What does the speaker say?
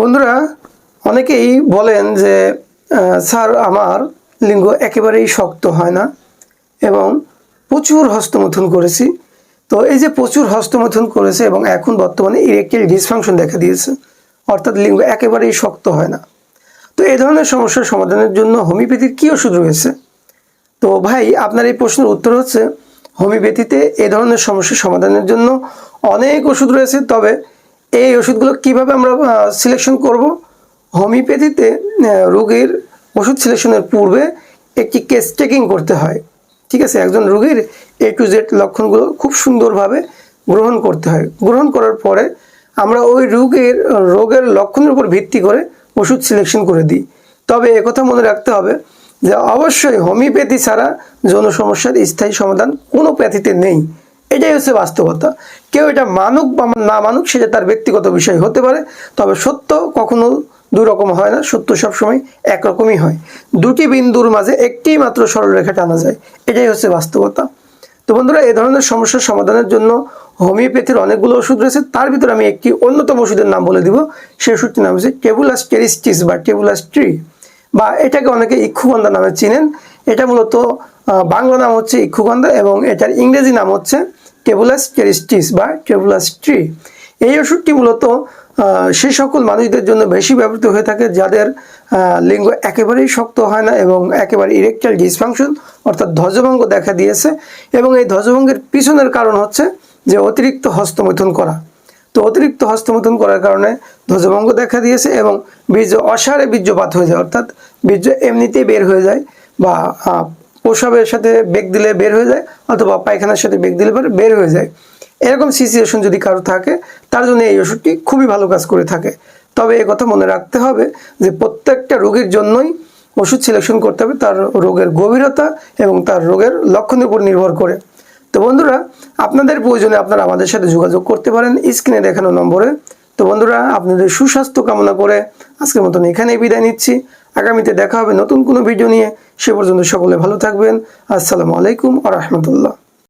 বন্ধুরা, অনেকেই বলেন যে স্যার, আমার লিঙ্গ একেবারেই শক্ত হয় না এবং প্রচুর হস্তমথন করেছি। তো এই যে প্রচুর হস্তমথন করেছে এবং এখন বর্তমানে ইরেকটাইল ডিসফাংশন দেখা দিয়েছে, অর্থাৎ লিঙ্গ একেবারেই শক্ত হয় না। তো এই ধরনের সমস্যার সমাধানের জন্য হোমিওপ্যাথির কী ওষুধ রয়েছে? তো ভাই, আপনার এই প্রশ্নের উত্তর হচ্ছে, হোমিওপ্যাথিতে এ ধরনের সমস্যার সমাধানের জন্য অনেক ওষুধ রয়েছে, তবে এই ওষুধগুলো কীভাবে আমরা সিলেকশন করব? হোমিওপ্যাথিতে রোগীর ওষুধ সিলেকশনের পূর্বে একটি কেস চেকিং করতে হয়। ঠিক আছে? একজন রোগীর এ টু জেড লক্ষণগুলো খুব সুন্দরভাবে গ্রহণ করতে হয়। গ্রহণ করার পরে আমরা ওই রোগের রোগের লক্ষণের উপর ভিত্তি করে ওষুধ সিলেকশন করে দিই। তবে একথা মনে রাখতে হবে যে, অবশ্যই হোমিওপ্যাথি ছাড়া যৌন সমস্যার স্থায়ী সমাধান কোনো প্যাথিতে নেই। এটাই হচ্ছে বাস্তবতা। কেউ এটা মানুক বা না মানুক সেটা তার ব্যক্তিগত বিষয় হতে পারে, তবে সত্য কখনো দুই রকম হয় না, সত্য সবসময় একরকমই হয়। দুটি বিন্দুর মাঝে একটি মাত্র সরলরেখা টানা যায়, এটাই হচ্ছে বাস্তবতা। তো বন্ধুরা এই ধরনের সমস্যার সমাধানের জন্য হোমিওপ্যাথির অনেকগুলো ওষুধ রয়েছে, তার ভিতরে আমি একটি অন্যতম ওষুধের নাম বলে দিব। সেই ওষুধটির নাম হচ্ছে টেবুলাস টেরিস্টিস বা টেবুলাস ট্রি বা এটাকে অনেকে ইক্ষুগন্ধা নামে চিনেন। এটা মূলত বাংলা নাম হচ্ছে ইক্ষুগন্ধা এবং এটার ইংরেজি নাম হচ্ছে টেবুলাস টেরিস্টিস বা টেবুলাস ট্রি এই ওষুধটি মূলত সেই সকল মানুষদের জন্য বেশি ব্যবহৃত হয়ে থাকে যাদের লিঙ্গ একেবারেই শক্ত হয় না এবং একেবারে ইরেকটাইল ডিসফাংশন অর্থাৎ ধ্বজভঙ্গ দেখা দিয়েছে এবং এই ধ্বজভঙ্গের পিছনের কারণ হচ্ছে যে অতিরিক্ত হস্তমৈথুন করা। তো অতিরিক্ত হস্তমৈথুন করার কারণে ধ্বজভঙ্গ দেখা দিয়েছে এবং বীর্য অসারে বীর্যপাত হয়ে যায়। অর্থাৎ বীর্য এমনিতেই বের হয়ে যায় বা প্রসবের সাথে বেগ দিলে বের হয়ে যায়, অথবা পায়খানার সাথে বেগ দিলে পরে বের হয়ে যায়। এরকম সিচুয়েশন যদি কারও থাকে, তার জন্য এই ওষুধটি খুবই ভালো কাজ করে থাকে। তবে এ কথা মনে রাখতে হবে যে, প্রত্যেকটা রোগীর জন্যই ওষুধ সিলেকশন করতে হবে, তার রোগের গভীরতা এবং তার রোগের লক্ষণের উপর নির্ভর করে। তো বন্ধুরা, আপনাদের প্রয়োজনে আপনারা আমাদের সাথে যোগাযোগ করতে পারেন, স্ক্রিনে দেখানো নম্বরে। তো বন্ধুরা, আপনাদের সুস্বাস্থ্য কামনা করে আজকের মতন এখানেই বিদায় নিচ্ছি। আগামীতে দেখা হবে নতুন কোনো ভিডিও নিয়ে। সে পর্যন্ত সকলে ভালো থাকবেন। আসসালামু আলাইকুম আ রহমতুল্লাহ।